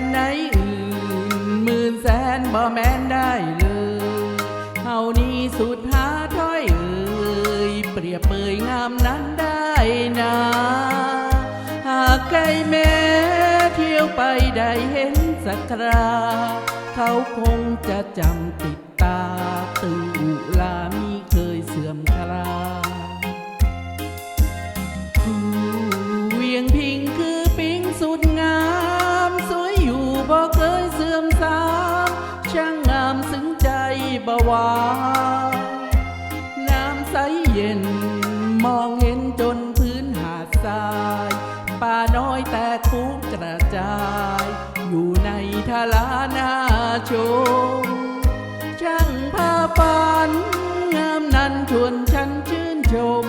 นไหนอื่นหมื่นแสนบ่แม่นได้เลยเฮานี้สุดหาถ้อยเอ่ยเปรียบเปยงามนั้นได้นาหากใกลแม่เที่ยวไปได้เห็นสักครา เขาคงจะจำติด วา น้ำใสเย็น มองเห็นจนพื้นหาดทราย ป่าน้อยแต่คุกกระจาย อยู่ในทลานาชมช่างพาฝัน งามนั้นชวนฉันชื่นชม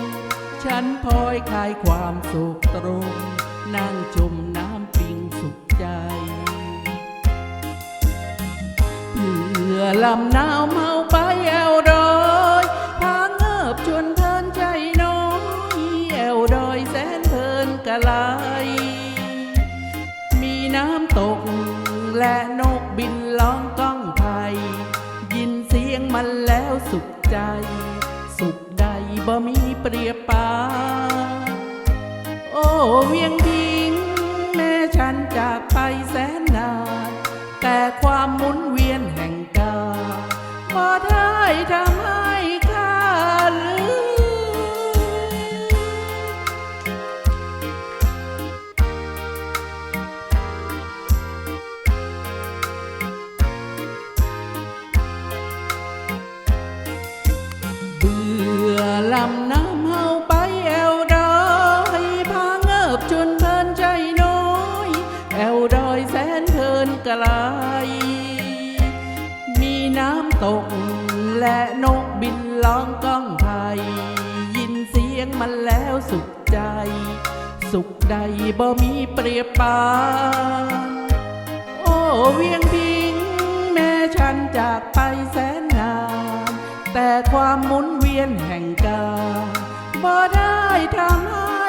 ฉันพลอยคลายความสุขตรง นั่งชมน้ำปิงสุขใจ อลำนาวเมาไปแอวดอยพาเงิบชวนเพลินใจน้อยแอวดอยแสนเพลินกะไลมีน้ำตกและนกบินร้องก้องไทยยินเสียงมันแล้วสุขใจ สุขใดบ่มีเปรียบปาโอ้เวียงพิงแม่ฉันจากไปแสนนานแต่ความหมุนเวียนแห่ ทำให้ข้าลืมเบื่อลำน้ำเฮาไปแอวดอยพาเงิบจนเพลินใจน้อย แอวดอยแสนเพลินไกลมีน้ำตก และนกบินร้องก้องไทย ยินเสียงมันแล้วสุขใจ สุขใดบ่มีเปรียบปานโอ้เวียงพิง แม่ฉันจากไปแสนนานแต่ความหมุนเวียนแห่งกาบ่ได้ทำให้